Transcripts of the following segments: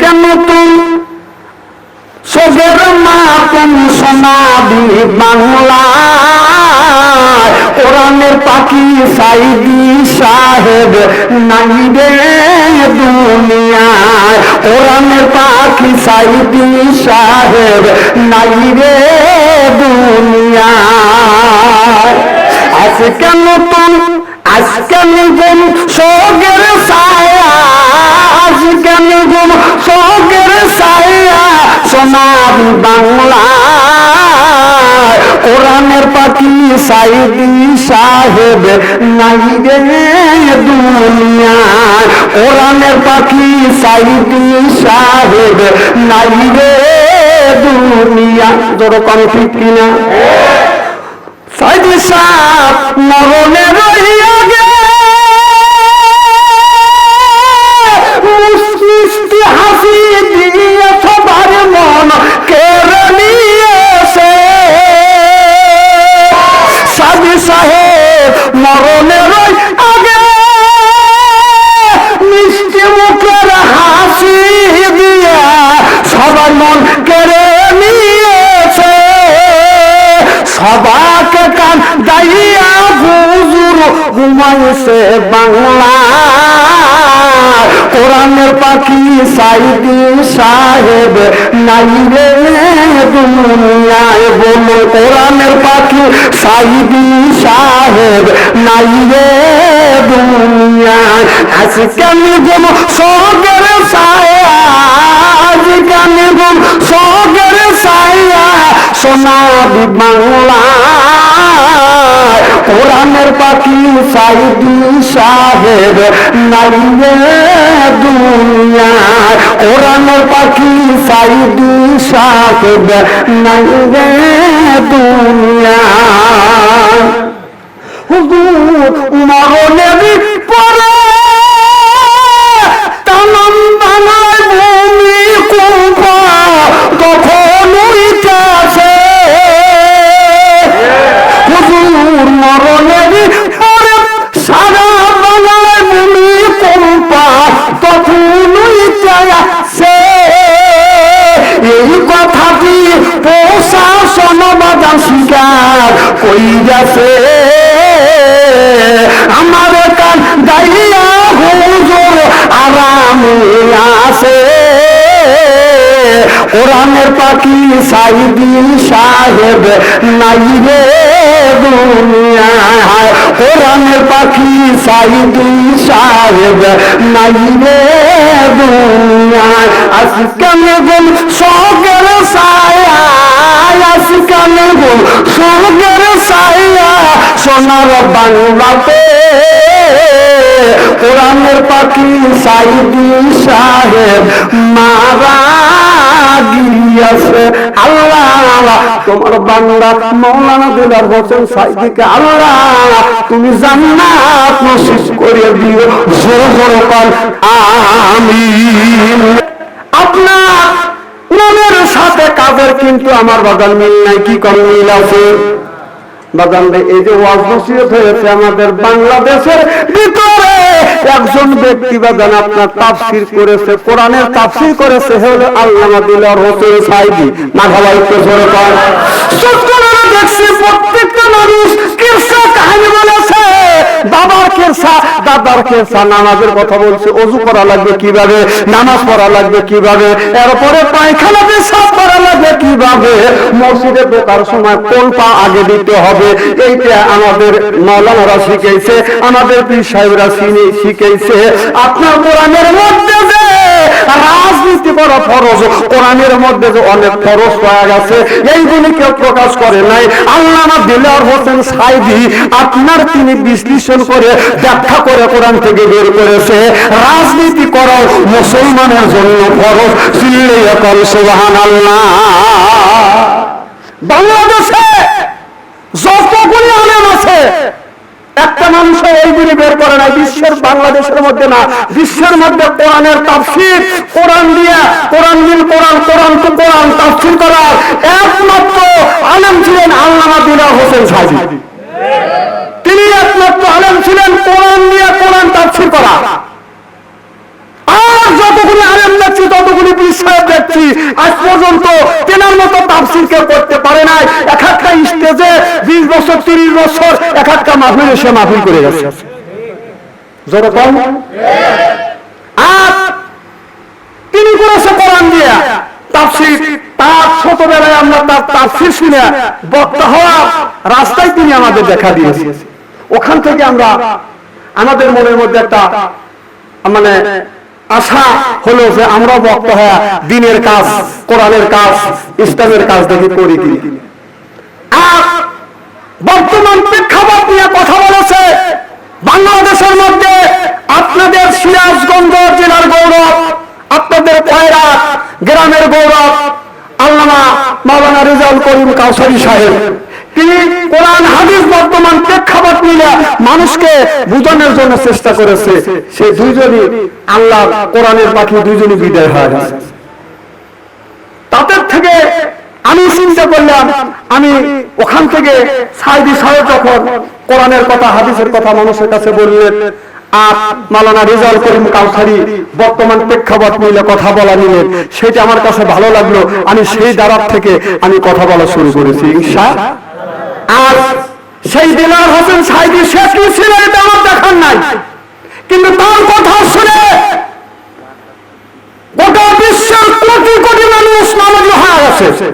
কেন তুই সবের মাতন সোনাবি বাংলা কোরআনের পাখি সাইদি সাহেব নাই রে দুনিয়ায়। কোরআনের পাখি সাইদি সাহেব নাই রে দুনিয়ায়। আজকে নতুন আজকে নিগুম সোগের সায়া আজকে নিগুম সোগের সায়া সোনাবি বাংলা। কোরআনের পাখি সাইদি সাহেব নাই রে দুনিয়ায় কোরআনের পাখি সাইদি সাহেব নাই রে দুনিয়া। যেরকম ঠিক কিনা? সাইদি মরণে রইয়া গে মিষ্টি হাসি দিয়ে সবার মন কেড়ে নিয়েছে। সাদি সাহেব মরণে রই আগে মিষ্টি মুখের হাসি দিয়ে সবার মন কেড়ে নিয়েছে। সবাকে দাইয়া হুজুর ঘুমাইছে বাংলা কোরআনের পাখি সাইদি সাহেব নাই রে দুনিয়ায় বলো, কোরআনের পাখি সাইদি সাহেব নাই রে দুনিয়ায়। আজকে নিগম সগের সায়া আজকে নিগম সগের সায়া সোনাবি বাংলা কোরআনের পাখি সাইদি সাহেব নাইয়ে দুনিয়া। কোরআনের পাখি সাইদি সাহেব নাইয়ে দুনিয়া। হুজুর মরণের পরে তামাম কইয়াছে আমার কান দাইয়া হুজুর আরাম আছে। কোরআনের পাখি সাইদি সাহেব নাই রে। দুনিয়ায় কোরআনের পাখি সাইদি সাহেব নাই রে দুনিয়ায়। আজকে গুল সগের সায়া আজকে গুল সগের সায়া সোনার বাংলাতে কোরআনের পাখি সাইদি সাহেব মারা গিয়াছে আল্লাহ তোমার মৌলানা সাইদিকে আল্লাহ, তুমি জান্নাত নসিব করে দিও। জোরে জোরে কর। আমিন। আপনার নামের সাথে কাজের কিন্তু আমার বাগান মিল নাই, কি কম মিল আছে? বাগান রে, এই যে ওয়াজ নসিহত হয়েছে আমাদের বাংলাদেশের ভিতরে। একজন ব্যক্তি বাজান আপনার তাফসির করেছে কোরআনের তাফসির করেছে হলো আল্লামা দিলার হোসেন সাইদি। না ভাবাই তো কর সত্যনারা দেখছি প্রত্যেকটা মানুষ কিরসা কাহিনী বলেছে। বাবার কেরসা দাদার কেরসা নামাজের কথা বলছে, অজু করা লাগবে কীভাবে, নামাজ পড়া লাগবে কীভাবে, এরপরে পায়খানা পেশাব করা লাগবে কীভাবে, মসজিদে ঢোকার সময় কোন পা আগে দিতে হবে, এইটা আমাদের মৌলানারা শিখেছে আমাদের পীর সাহেবরা শিখেছে আপনার কোরআনের মধ্যে যে রাজনীতি বড় ফরজ। কোরআনের মধ্যে যে অনেক ফরজ পাওয়া গেছে, এইগুলি কেউ প্রকাশ করে নাই। আল্লামা দিলার হোসেন সাইদি আপনার তিনি বিশ্লেষণ করে, ব্যাখ্যা করে কোরআন থেকে বের করেছে, রাজনীতি করাও মুসলমানের জন্য ফরজ। চিল্লে কল সুবাহান আল্লাহ বাংলাদেশে যতগুলি আলেম আছে একটা মানুষ দিনে বের করে না বিশ্বের বাংলাদেশের মধ্যে না, বিশ্বের মধ্যে কোরআনের তাফসির, কোরআন দিয়া, কোরআন দিন কোরআন কোরআন তো কোরআন, তাফসির করার একমাত্র আলেম ছিলেন আল্লামা দিলা হোসেন সাজি তিনি একমাত্র আলেম ছিলেন কোরআন করেছি। আজ পর্যন্ত তেনার মতো তাফসির কেউ করতে পারে নাই। এক একটা স্টেজে বিশ বছর, তিরিশ বছর এক একটা মাহফিল এসে মাহফিল করে গেছে। যেরকম আর তিনি করেছে কোরআন তার ছোটবেলায় আমরা তার শুনে বক্তা রাস্তায় তিনি আমাদের দেখা দিয়েছে। ওখান থেকে আমরা আমাদের মনের মধ্যে একটা মানে আশা হলো যে আমরা বক্তা হওয়া দিনের কাজ, কোরআনের কাজ, ইসলামের কাজ দেখে করি কি? বর্তমান প্রেক্ষাপট নিয়ে কথা বলেছে বাংলাদেশের মধ্যে আপনাদের সিরাজগঞ্জ জেলার গৌরব, আপনাদের কয়রা গ্রামের গৌরব, আল্লামা মাওলানা রেজাউল করিম কাউসারি সাহেব। তিনি কোরআন, হাদিস, বর্তমান প্রেক্ষাপট নিয়ে মানুষকে বুঝানোর জন্য চেষ্টা করেছে। সেই দুইজনই আল্লাহ কোরআনের পাখি, দুইজনই বিদায় হয়ে গেছে। তাদের থেকে আমি চিন্তা করলাম, আমি ওখান থেকে সাইদি সাহেব যখন কোরআনের কথা, হাদিসের কথা মানুষের কাছে বললেন, আর মালানা রেজাল করিম কাউসারি বর্তমান প্রেক্ষাপট নিলে কথা বলা নিলেন, সেটা আমার কাছে ভালো লাগল। আমি সেই দ্বারার থেকে আমি কথা বলা শুরু করেছি ঈশা আর সেই দিলার হোসেন সাইদি শেষ ছিলেন এটা আমার দেখার নাই। কিন্তু তার কথা শুনে গোটা বিশ্বের কোটি কোটি মানুষ নামাজি হয়ে গেছে।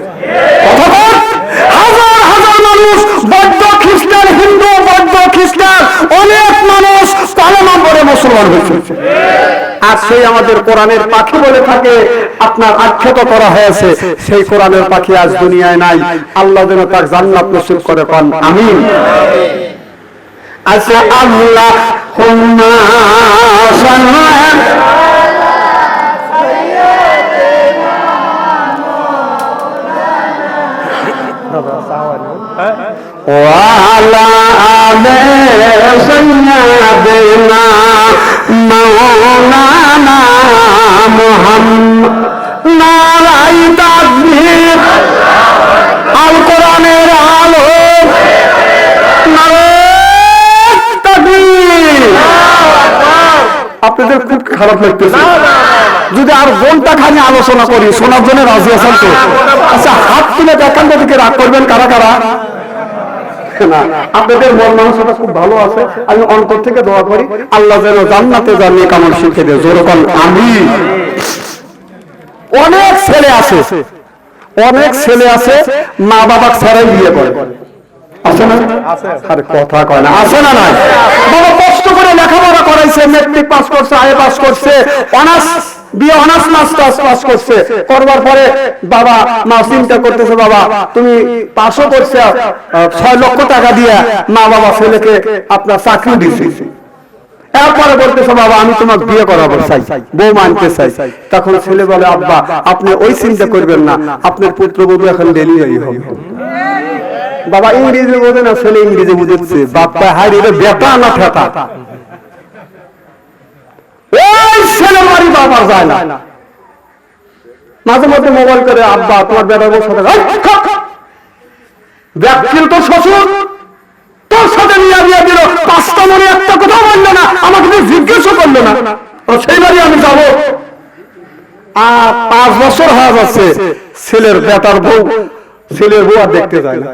অথবা হাজার হাজার মানুষ বৌদ্ধ খ্রিস্টান, হিন্দু বৌদ্ধ খ্রিস্টান, অনেক মানুষ কালেমা পড়ে মুসলমান হয়েছে। আর সেই আমাদের কোরআনের পাখি বলে থাকে আপনার আখ্যাত করা হয়েছে সেই কোরআনের পাখি আজ দুনিয়ায় নাই আল্লাহ যেন তার জান্নাত নসিব করে পান আমিন আচ্ছা আল্লাহ হুম্মা সাল্লাল্লাহু وعلى آل سيدنا মাওলানা মোহাম্মদ নারাই আপনাদের খুব খারাপ লাগতেছে। যদি আর বোনটা খানি আলোচনা করি শোনার জন্য রাজি আছেন তো? আচ্ছা হাত তুলে দেখান দিকে রাগ করবেন কারা কারা? না? আপনাদের মন মানসিকতা খুব ভালো আছে। আমি অন্তর থেকে দোয়া করি, আল্লাহ যেন জান্নাতে জানিয়ে কামল শিখে দেয়। যেরকম আমি। অনেক ছেলে আছে। অনেক ছেলে আছে মা বাবা ছাড়াই বিয়ে করে। আছে না? আরে কথা কয় না। আছে না নাই? বাবা কষ্ট করে লেখাপড়া করাইছে মেট্রিক পাস করছে আয়ে পাস করছে অনার্স বিয়ে অনার্স পাস করছে। করবার পরে বাবা মা চিন্তা করতেছে, বাবা, তুমি পাসও করছে ছয় লক্ষ টাকা মা বাবা ছেলেকে আপনার চাকরি এরপরে বলতেছে, বাবা, আমি তোমাকে বিয়ে করাবো চাই বউ মানতে চাই। তখন ছেলে বলে, আব্বা, আপনি ওই চিন্তা করবেন না, আপনার পুত্রবধূ এখন ডেলিভারি হবে। বাবা ইংরেজি বোঝে না, ছেলে ইংরেজি বুঝেছে। বাপ্পা হাই রে বেটা না ফেটা। ছেলে মারি বাবা যায় না। মাঝে মধ্যে মোবাইল করে, আব্বা, তোমার সাথে শ্বশুর, তোর সাথে নিয়ে দিল। পাঁচটা মনে একটা না, আমাকে করল না। সেই বাড়ি আমি যাব। আর পাঁচ বছর হয়ে যাচ্ছে, ছেলের বেটার বউ, ছেলের বউ আর দেখতে যায় না।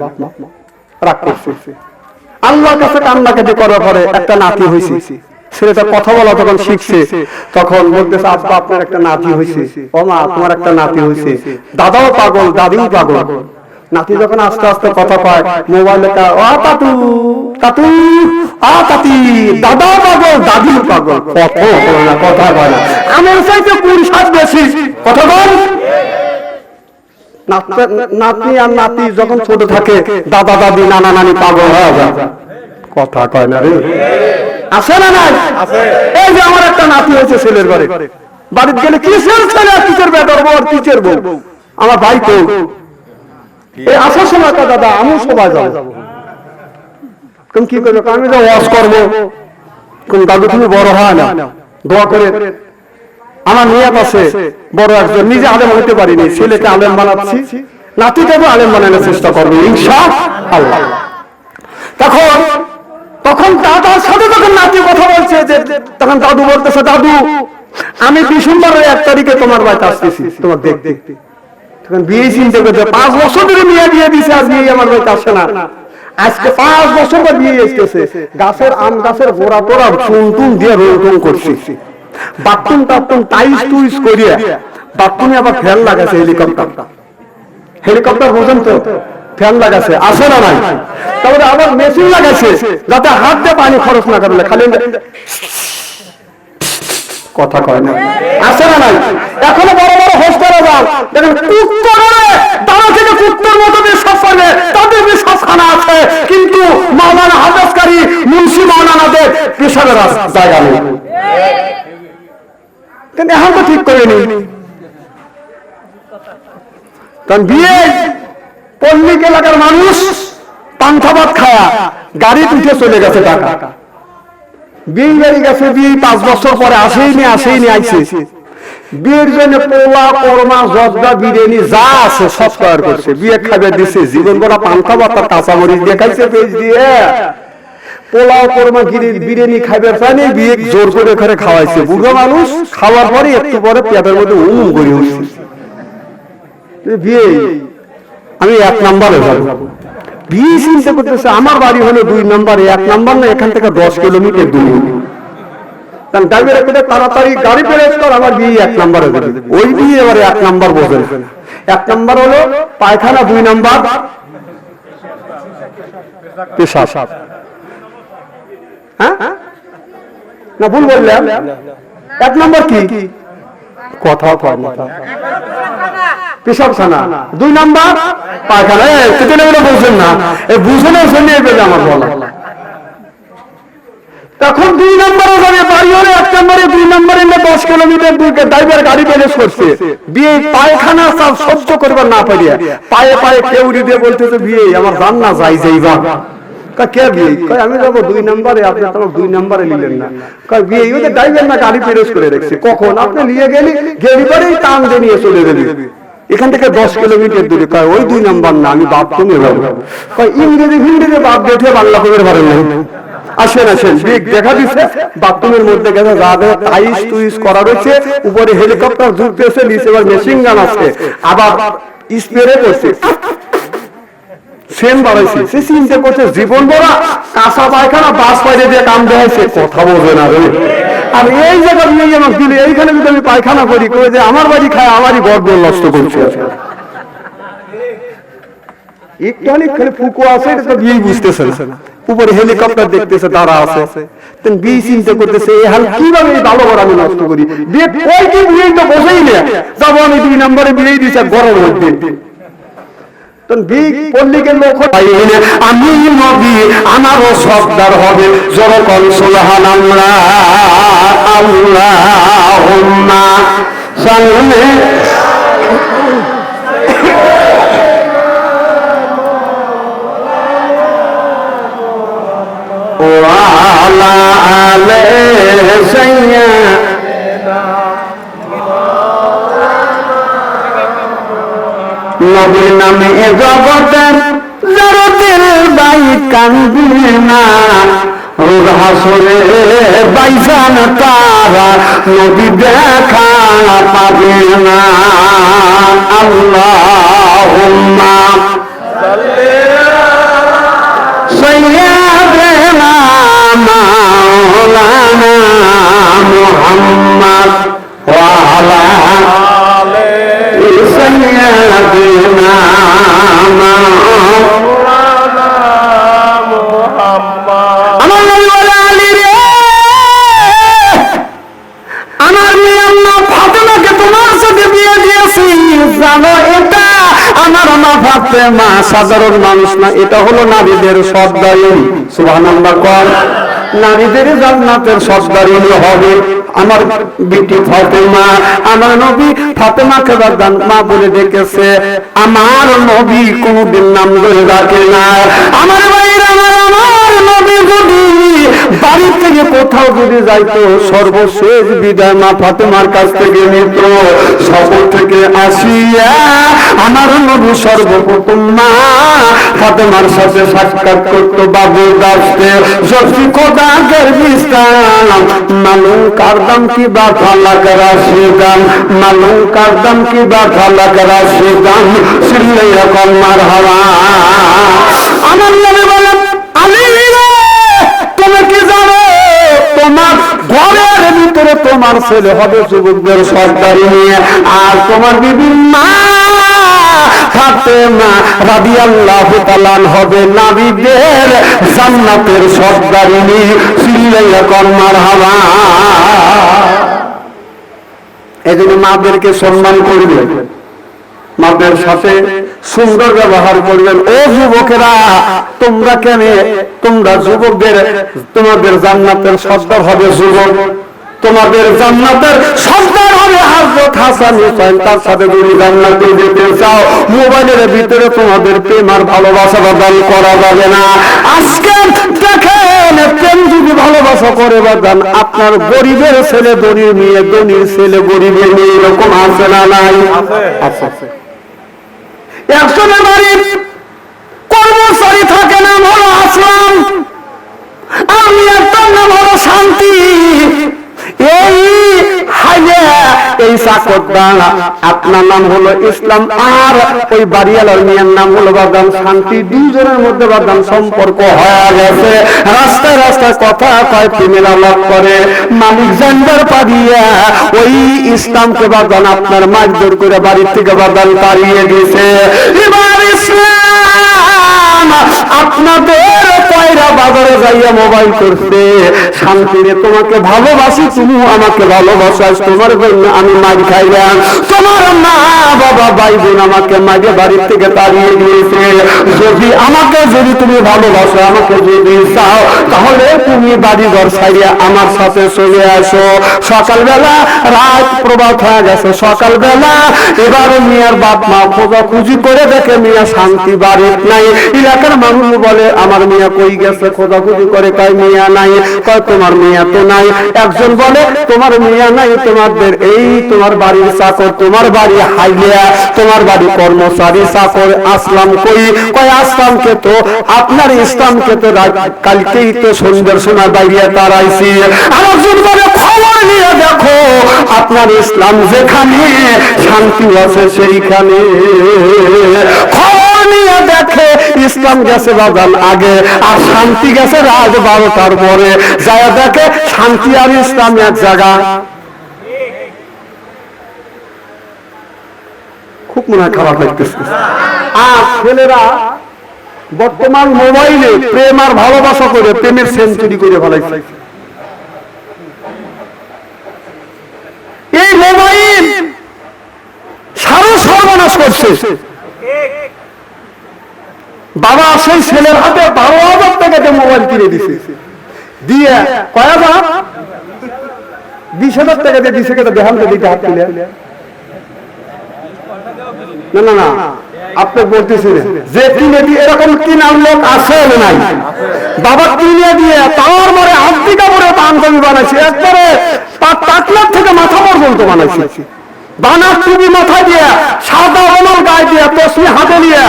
রাগ করছে। আল্লাহর কাছে কান্নাকাটি করার পরে একটা নাতি হয়েছে। ছেলেটা কথা বলা তখন শিখছে তখন বলতেছে আব্বা আপনার একটা নাতি হয়েছে। ও মা তোমার একটা নাতি হয়েছে। দাদাও পাগল দাদিও পাগল। নাতি যখন আস্তে আস্তে কথা পায় মোবাইলে কা- ও তাতু তাতু আ তাতি দাদাও পাগল দাদিও পাগল। কত বলে না কথা বলে না। আমার চাইতে সাত বেশি কথা বল। নাত- নাতনি আর নাতি যখন ছোট থাকে দাদা দাদি নানা নানি পাগল হয়ে যায়। কথা কয় না রে। আছে না নাই? এই যে আমার একটা নাতি হয়েছে ছেলের ঘরে বাড়িতে গেলে কিসের ছেলে? আর কিসের বেটার বউ আর কিসের বউ? আমার ভাই কৌ এই আসার সময় তো দাদা আমিও সবাই যাব। কোন কি করব? আমি করব। কোন দাদু তুমি বড় হয় না। দোয়া করে। আমার নিয়ত আছে বড় একজন। নিজে আলেম পারিনি। ছেলেকে আলেম বানাচ্ছি। নাতিটাকে আলেম বানানোর চেষ্টা করব ইনশা আল্লাহ। তখন তখন দাদার সাথে যখন নাতি কথা বলছে যে তখন দাদু বলতেছে, দাদু, আমি ডিসেম্বরের এক তারিখে তোমার বাড়িতে আসতেছি তোমার দেখতে। তখন বিয়ে পাঁচ বছর ধরে বিয়ে দিছে আজ বিয়ে আমার বাড়িতে আসে না। আজকে পাঁচ বছর বিয়ে এসতেছে গাছের আম, গাছের গোড়া টুন দিয়ে রোটন করছি। বাথরুম টাথরুম টাইস টুইস করিয়া বাথরুমে আবার ফ্যান লাগাছে হেলিকপ্টার হেলিকপ্টার বোঝেন তো? ফ্যান লাগাছে আসে না নাই? তারপরে আবার মেশিন লাগাছে যাতে হাত দিয়ে পানি খরচ না করলে খালি কথা কয় না। আসে না নাই? এখনও বড় বড় হোস্টেলে যাও, দেখেন কুত্তরে তারা থেকে কুত্তর মতো বিশ্বাস করে তাদের বিশ্বাসখানা আছে, কিন্তু মাওলানা হাদাসকারী মুন্সি মাওলানাদের পেশাবের জায়গা নেই। এখন তো ঠিক করে নি কারণ বিয়ে পল্লিক এলাকার মানুষ পান্থা খায়া গাড়ি উঠে চলে গেছে টাকা বিয়ে বাড়ি গেছে বিয়ে পাঁচ বছর পরে আসেইনি আসেইনি আইছে। বিয়ের জন্য পোলা, কর্মা, জর্দা, বিরিয়ানি যা আছে সব তৈরি করছে। বিয়ে খাবে দিছে, জীবন বড় পান্থা ভাত কাঁচামরিচ দিয়ে খাইছে পেজ দিয়ে। পোলাও কর্মা, গিরি বিরিয়ানি খাইবে পানি বিয়ে জোর করে ঘরে খাওয়াইছে। বুড়ো মানুষ খাওয়ার পরে একটু পরে পেটের মধ্যে উম করে উঠছে। বিয়ে। আমি এক নম্বরে যাব। বিয়ে চিন্তা করতেছে আমার বাড়ি হলো দুই নম্বরে এক নম্বর না এখান থেকে দশ কিলোমিটার দূর। কারণ ড্রাইভার করে তাড়াতাড়ি গাড়ি প্রেস কর আমার বিয়ে এক নম্বরে দেবে ওই বিয়ে এবারে এক নম্বর বোঝে এক নম্বর হলো পায়খানা দুই নম্বর পেশাব। হ্যাঁ? না ভুল বললাম। এক নম্বর কি? কথা কয় না। পেশাব খানা। দুই নাম্বার পায়খানা। সেখানে বলে বলছেন না। আমার বলা তখন দুই নম্বরে বাড়ি হলে এক নম্বরে দুই নম্বরে দশ কিলোমিটার ড্রাইভার গাড়ি করছে। বিয়ে পায়খানা সব সহ্য করবার না পায়ে পায়ে দিয়ে বিয়ে আমার যাই কে বিয়ে? কয়, আমি যাব দুই নম্বরে আপনি দুই নম্বরে নিলেন না। কয় বিয়ে ওই ড্রাইভার না গাড়ি করে রেখেছে কখন? আপনি নিয়ে গেলি গেলি পরেই টান দিয়ে নিয়ে চলে গেলি। এখান থেকে দশ কিলোমিটার দূরে। কয়, ওই দুই নাম্বার না, আমি বাথরুমে যাব। কয়, ইংরেজি, হিন্দিতে বাপ দেখে বাংলা খবর পারেন নাই। আসেন আসেন দেখা দিচ্ছে বাথরুমের মধ্যে গেছে টাইস করা রয়েছে। উপরে হেলিকপ্টার নিচে আবার মেশিন গান আছে আবার স্প্রে করছে। সেন বাড়াইছে সে চিন্তা করছে, জীবন বড়া কাঁচা পায়খানা বাস পাইরে দিয়ে কাম দেখাইছে। কথা বোঝে না আর এই জায়গা নিয়ে আমাকে দিলে, এইখানে যদি আমি পায়খানা করি করে যে আমার বাড়ি খায়, আমারই গর্ব নষ্ট করছে। একটুখানি খালি আছে, এটা তো বিয়েই বুঝতেছে না উপরে হেলিকপ্টার দেখতেছে, তারা আছে। বিয়ে চিন্তা করতেছে, এই হাল কীভাবে এই ভালো আমি নষ্ট করি? বিয়ে ওই কি বিয়ে তো বসেই না যাব আমি দুই নম্বরে বিয়ে দিচ্ছে গরম মধ্যে তখন বিগ পল্লিকের লোক পাইলে আমি নবী আমারও সর্দার হবে জরকল সুলহান আমরা আল্লাহ সামনে وعلى آل سيدنا নবীর নামে এ জগতে জরতের বাই কান্দিবে না। রোগ হাসরে বাইসান তারা নবী দেখা পাবে না। আল্লাহ সৈয়া সাধারণ মানুষ না, এটা হলো নারীদের সর্দারিনী সুবহানাল্লাহ কর নারীদের জান্নাতের সর্দারিনী হবে। আমার বিটি ফাতেমা, আমার নবী ফাতেমাকে বাদান মা বলে ডেকেছে, আমার নবী কোনদিন নাম ধরে রাখে না। আমার আমার আমার নবী যদি বাড়ি থেকে কোথাও যদি যাইতো, সর্বশেষ বিদায় মা ফাতেমার কাছ থেকে নিত। সফর থেকে আসিয়া আমার নবী সর্বপ্রথম মা ফাতেমার সাথে সাক্ষাৎ করতো বাবু দাসতে জসি খোদাগের বিস্তার, মালুম কার দাম কি বা ফালাক রাশি দাম? মালুম কার দাম কি বা ফালাক রাশি দাম? সিল্লাই রকম মার হাওয়া আমার নবী বলেন তুমি কি জানো? তোমার ঘরের ভিতরে তোমার ছেলে হবে যুবকদের সর্দারি নিয়ে। আর তোমার হবে জান্নাতের মাদেরকে সম্মান করবেন মাদের সাথে সুন্দর ব্যবহার করবেন। ও যুবকেরা, তোমরা কেন? তোমরা যুবকদের, তোমাদের জান্নাতের সর্দার হবে যুবক। তোমাদের জান্নাতের সর্দার হবে হযরত হাসান হুসাইন। তার সাথে যদি জান্নাতে যেতে চাও, মোবাইলের ভিতরে তোমাদের প্রেম আর ভালোবাসা বদল করা যাবে না। আজকে দেখেন, প্রেম যদি ভালোবাসা করে বাদান আপনার গরিবের ছেলে, ধনীর মেয়ে, ধনীর ছেলে, গরিবের মেয়ে এরকম আছে না নাই? আছে। একজনের বাড়ির কর্মচারী থাকে নাম হলো আসলাম। আমি একটার নাম হলো শান্তি। এই আপনার নাম হলো ইসলাম। আর ওই বাড়িয়ালার নাম হলো বাদাম। শান্তি দুইজনের মধ্যে বাদাম সম্পর্ক হয়ে গেছে। রাস্তায় রাস্তায় কথা কয় আলাপ করে। মালিক জানবার পারিয়া ওই ইসলামকে বাদান আপনার মারধর করে বাড়ির থেকে বাদান তাড়িয়ে দিয়েছে এবার ইসলাম আপনাদের কয়রা বাজারে যাইয়া মোবাইল করছে। শান্তিরে তোমাকে ভালোবাসি তুমি আমাকে ভালোবাসাস তোমার জন্য আমি খাইলাম। তোমার মা, বাবা ভাই বোন আমাকে বাড়ির থেকে তাড়িয়ে দিয়েছে। যদি আমাকে, যদি তুমি ভালোবাসো, আমাকে যদি চাও, তাহলে তুমি বাড়ি ঘর ছাড়িয়ে আমার সাথে চলে আসো। সকালবেলা রাত হয়ে গেছে, সকালবেলা এবার মিয়ার বাপ মা করে দেখে মিয়া শান্তি বাড়ির নাই। এলাকার মানুষ বলে, আমার মিয়া কই গেছে? খোঁজাখুঁজি করে কয় মিয়া নাই? কয় তোমার মিয়া তো নাই? একজন বলে, তোমার মিয়া নাই, তোমাদের এই তোমার বাড়ির চাকর, তোমার বাড়ি হাইলিয়া তোমার বাড়ি কর্মচারী চাকর, আসলাম কই? কয়, আসলামকে তো, আপনার ইসলামকে তো কালকেই তো সন্ধ্যার সময় বাইরে তারাইছি আরেকজন বলে, খবর নিয়ে দেখো, আপনার ইসলাম যেখানে, শান্তি আছে সেইখানে। খবর নিয়ে দেখে, ইসলাম গেছে বাজান আগে, আর শান্তি গেছে রাত বারোটার পরে। যায় দেখে, শান্তি আর ইসলাম এক জায়গা। খুব মনে হয় খারাপ লাগতেছে। আর ছেলেরা বর্তমান মোবাইলে প্রেম আর ভালোবাসা করে প্রেমের সেঞ্চুরি করে এই মোবাইল সারা সর্বনাশ করছে। বাবা সেই ছেলের হাতে বারো হাজার টাকা দিয়ে মোবাইল কিনে দিছে। দিয়ে কয় হাজার? বিশ হাজার টাকা দিয়ে দিছে কেটে দিতে হাত তুলে। না না না, আপনি যে কিনে দিয়ে এরকম কিনার লোক আছে নাই। বাবা কিনে দিয়ে তার আর্থিক কাপড়ে পাঞ্জাবি বানাইছে, একবারে থেকে মাথা পর্যন্ত বানাইছে। বানা টুপি মাথা দিয়ে সাদা রঙের গায়ে দিয়ে তসমি হাতে নিয়ে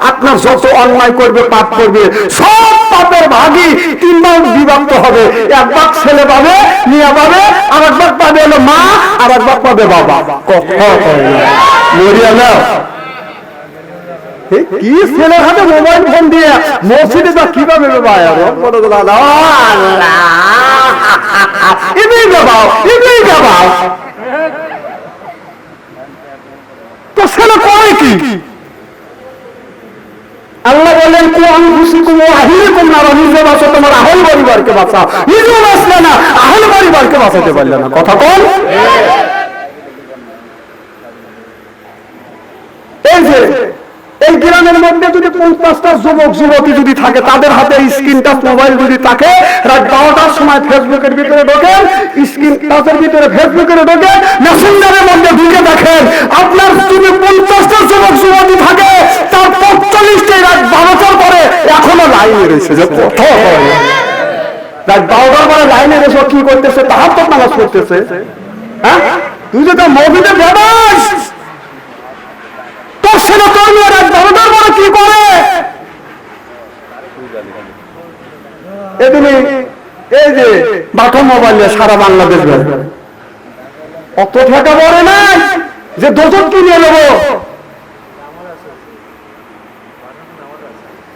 আপনার যত অন্যায় করবে, পাপ করবে, সব পাপের ভাগ বিভক্ত হবে। এক ভাগ ছেলে পাবে, মিয়া পাবে আর এক ভাগ পাবে হলো মা আর এক ভাগ পাবে বাবা। কথা কয় না। মরিয়া না। কি ছেলের হাতে মোবাইল ফোন দিয়ে মসজিদে যা কীভাবে বাবা এমনি বাবাও এমনি বাবাও। তো ছেলে করে কি? আল্লাহ নিজে বাঁচো তোমার আহল পরিবারকে বাঁচাও। নিজেও বাঁচলে না আহল পরিবারকে বাঁচাতে পারলে না। কথা কোন এই যে এই গ্রামের মধ্যে যদি পঞ্চাশটা যুবক, যুবতী যদি থাকে, তাদের হাতে স্ক্রিন টাচ মোবাইল যদি থাকে, রাত বারোটার সময় ফেসবুকের ভিতরে ঢোকেন স্ক্রিন টাচের ভিতরে ফেসবুকের ঢোকে মেসেঞ্জারের মধ্যে ঢুকে দেখেন, আপনার যদি পঞ্চাশটা যুবক, যুবতী থাকে, তার পঁয়তাল্লিশটাই রাত বারোটার পরে এখনও লাইনে রয়েছে। যে রাত বারোটার পরে লাইনে রয়েছে কি করতেছে? তাহার তো নামাজ করতেছে হ্যাঁ? তুই যে তো বেবাস তোর ছেলে তোর মেয়ে রাত বারোটার পরে কি করে? এদিনে এই যে বাটো মোবাইলে সারা বাংলাদেশ অত টাকা বলে নাই যে দোষক কিনে নেব?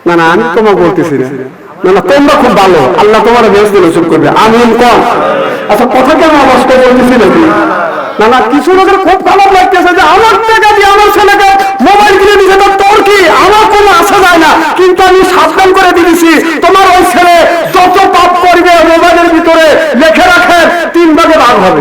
না না, আমি তোমাকে বলতেছি না। না তোমরা খুব ভালো। আল্লাহ তোমার বেশ দিলে চুপ করবে। আমি কম। আচ্ছা কথা কেন আওয়াজ করে বলতেছি নাকি? না না, কিছু লোকের খুব খারাপ লাগতেছে যে আমার টাকা দিয়ে আমার ছেলেকে মোবাইল কিনে দিয়েছে, তো তোর কি আমার কোনো আসা যায় না কিন্তু আমি সাবধান করে দিয়েছি তোমার ওই ছেলে যত পাপ করবে মোবাইলের ভিতরে লেখে রাখে তিন ভাগে ভাগ হবে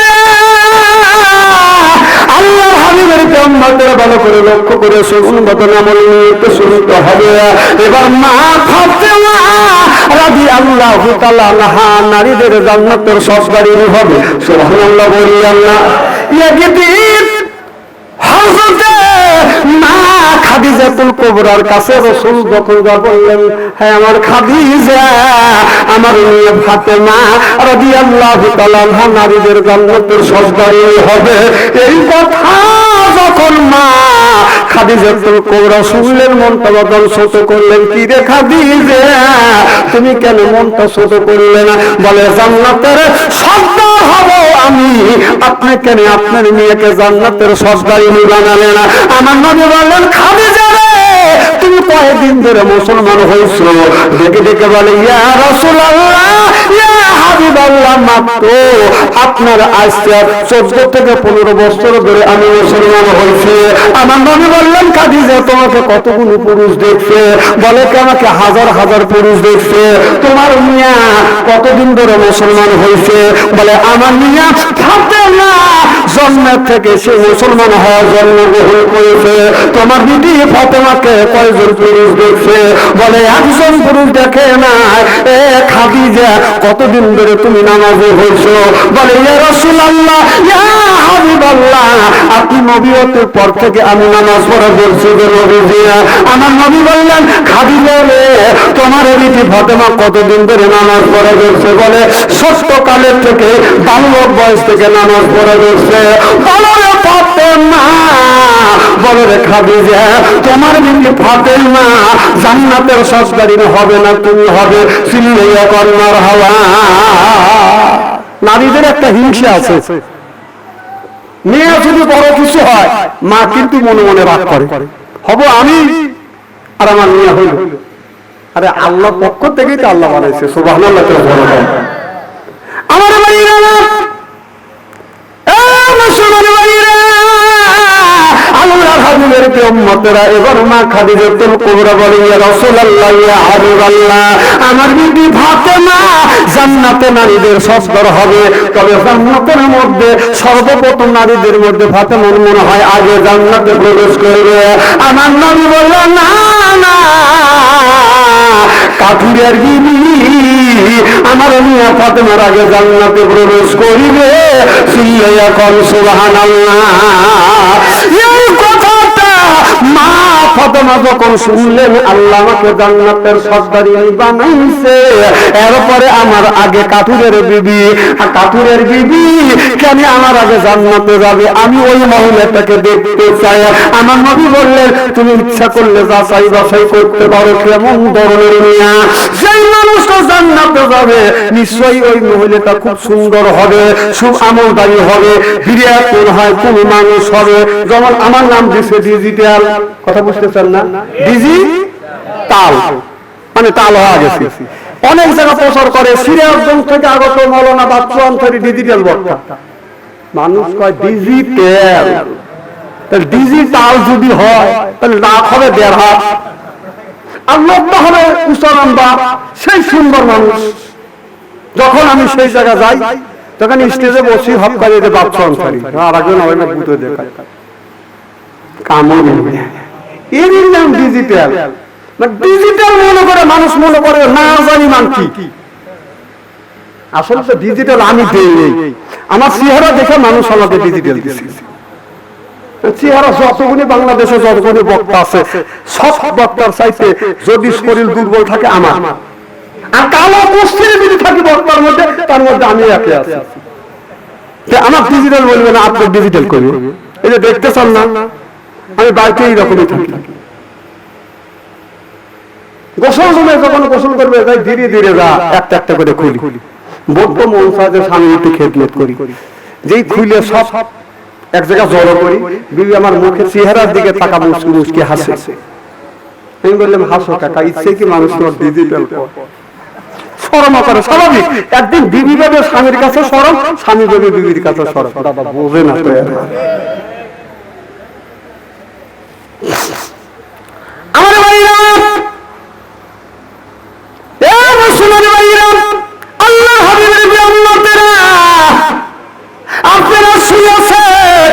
হাবিবের ভালো করে লক্ষ্য করে নিয়ে শুনতে হবে। এবার মা রাদি আল্লাহ নারীদের জান্নাতের সসবাড়ি হবে। বলি আল্লাহ। কাছে রাসূল যখন বললেন হ্যাঁ আমার খাদিজা, আমার মেয়ে নারীদের হবে। এই কথা যখন মা খাদিজাতুল কুবরা শুনলেন মনটা বদল ছোট করলেন। কি রে খাদিজা? তুমি কেন মনটা ছোট করলে না? বলে, জান্নাতের সর্দার হব আমি। আপনি কেন আপনার মেয়েকে জান্নাতের সর্দারি বানালে না? আমার নবী বললেন, খাদিজা তুমি কয়েকদিন ধরে মুসলমান হয়েছো। দেখে দেখে বলে, ইয়া রাসূলুল্লাহ, ইয়া হাবিবাল্লাহ মাত্র আপনার আজকে চোদ্দ থেকে পনেরো বছর ধরে আমি মুসলমান হয়েছে। আমার নবী বললেন, খাদিজা, তোমাকে কতগুলো পুরুষ দেখছে? বলে কি আমাকে হাজার হাজার পুরুষ দেখছে? তোমার মিয়া কতদিন ধরে মুসলমান হয়েছে? বলে, আমার মিয়া থাকতে না, জন্মের থেকে সে মুসলমান হওয়ার জন্মগ্রহণ করেছে। তোমার দিদি ফাতেমাকে কয়জন পুরুষ দেখছে? বলে, একজন পুরুষ দেখে না এ খাদিজা, কতদিন ধরে তুমি নামাজে হয়েছো? বলে ইয়া রাসূলুল্লাহ, ইয়া হাবিবাল্লাহ। আপনি নবীয়তের পর থেকে আমি নামাজ পড়া বলছি যে নবীজি আমার নবী বললেন, খাদিজা রে, তোমার রীতি ফাতেমা কতদিন ধরে নামাজ পড়া করছে? বলে ষষ্ঠ কালের থেকে বাল্যক বয়স থেকে নামাজ পড়া করছে। বলো, রে ফাতেমা। বলো, রে খাদিজা, তোমার বিবি ফাতেমা জান্নাতের সসগারিন হবে না, তুমি হবে সিল্লাইয়া কর্মার হাওয়া। নারীদের একটা হিংসা আছে। মেয়ে যদি বড় কিছু হয়, মা কিন্তু মনে মনে রাগ করে। হব আমি আর আমার মেয়ে হইল। আরে আল্লাহ পক্ষ থেকেই তো আল্লাহ বানাইছে সুবাহ তো বড়। আমার ভাইরা হাবিবের এবার মা বলে হাবিবাল্লাহ, আমার বিবি ফাতেমা জান্নাতে নারীদের সফর হবে। তবে জান্নাতের মধ্যে সর্বপ্রথম নারীদের মধ্যে ফাতেমার মনে হয় আগে জান্নাতে প্রবেশ করবে। আমার নবী বলল, না না কাঠুরের বিবি, আমার মিয়া ফাতেমার আগে জান্নাতে প্রবেশ করিবে। সিল্লাইয়া কন সুবহানাল্লাহ। মা ফাতেমা যখন শুনলেন, আল্লাহ আমাকে জান্নাতের সর্দারি বানাইছে। এরপরে আমার আগে কাঠুরের বিবি কাঠুরের বিবি কেন আমার আগে জান্নাতে যাবে? আমি ওই মহিলাটাকে দেখতে চাই। আমার নবী বললেন, তুমি ইচ্ছা করলে যাচাই বাছাই করতে পারো, কেমন ধরনের মিয়া? সেই মানুষটা জান্নাতে যাবে, নিশ্চয়ই ওই মহিলাটা খুব সুন্দর হবে, খুব আমলদারি হবে কোন হয় কোন মানুষ হবে। যেমন আমার নাম দিছে ডিজিটাল কথা বুঝতেছেন না। ডিজি, তাল। মানে তাল হয়ে গেছে। অনেক জায়গা প্রচার করে সিরিয়াসগঞ্জ থেকে আগত ডিজিটাল বক্তা। মানুষ কয় ডিজিটাল তাহলে ডিজিটাল যদি হয়, তাহলে হবে দেড় হাত আর লম্বা হবে উচ্চারম্বা সেই সুন্দর মানুষ। যখন আমি সেই জায়গা যাই, তখন স্টেজে বসি হপ করে যে বাচ্চা অন্তরি আর না গুঁতো দেখায়। কামড় এর নাম ডিজিটাল ডিজিটাল মনে করে মানুষ মনে করে, না জানি মান কি। আসলে তো ডিজিটাল আমি দেই আমার চেহারা দেখে মানুষ আমাকে ডিজিটাল দিচ্ছে চেহারা যতগুলি বাংলাদেশে যতগুলি বক্তা আছে, সব বক্তার চাইতে যদি শরীর দুর্বল থাকে আমার। আর কালো মস্তির যদি থাকি বক্তার মধ্যে, তার মধ্যে আমি একে আছি। আমার ডিজিটাল বলবে না, আপনি ডিজিটাল করবে। যে দেখতে চান না। আমি বাড়িতে এইরকমই থাকি। গোসল রুমে যখন গোসল করবে, তাই ধীরে ধীরে যা একটা একটা করে খুলি। বলতো মন সাহায্যে স্বামী একটু খেদমত করি। যেই খুলে সব এক জায়গায় জড়ো করি, বিবি আমার মুখে চেহারার দিকে তাকা মুসকি মুসকি হাসে। আমি বললাম, হাসো কাকা, ইচ্ছে কি মানুষ ডিজিটাল সরম করে, স্বাভাবিক। একদিন বিবি ভাবে স্বামীর কাছে সরম স্বামী ভাবে বিবির কাছে সরম দাদা বোঝে না তো। আমার ভাইরা রসুলের ভাইরা আল্লাহ হাবিবের আপনারা শুয়েছেন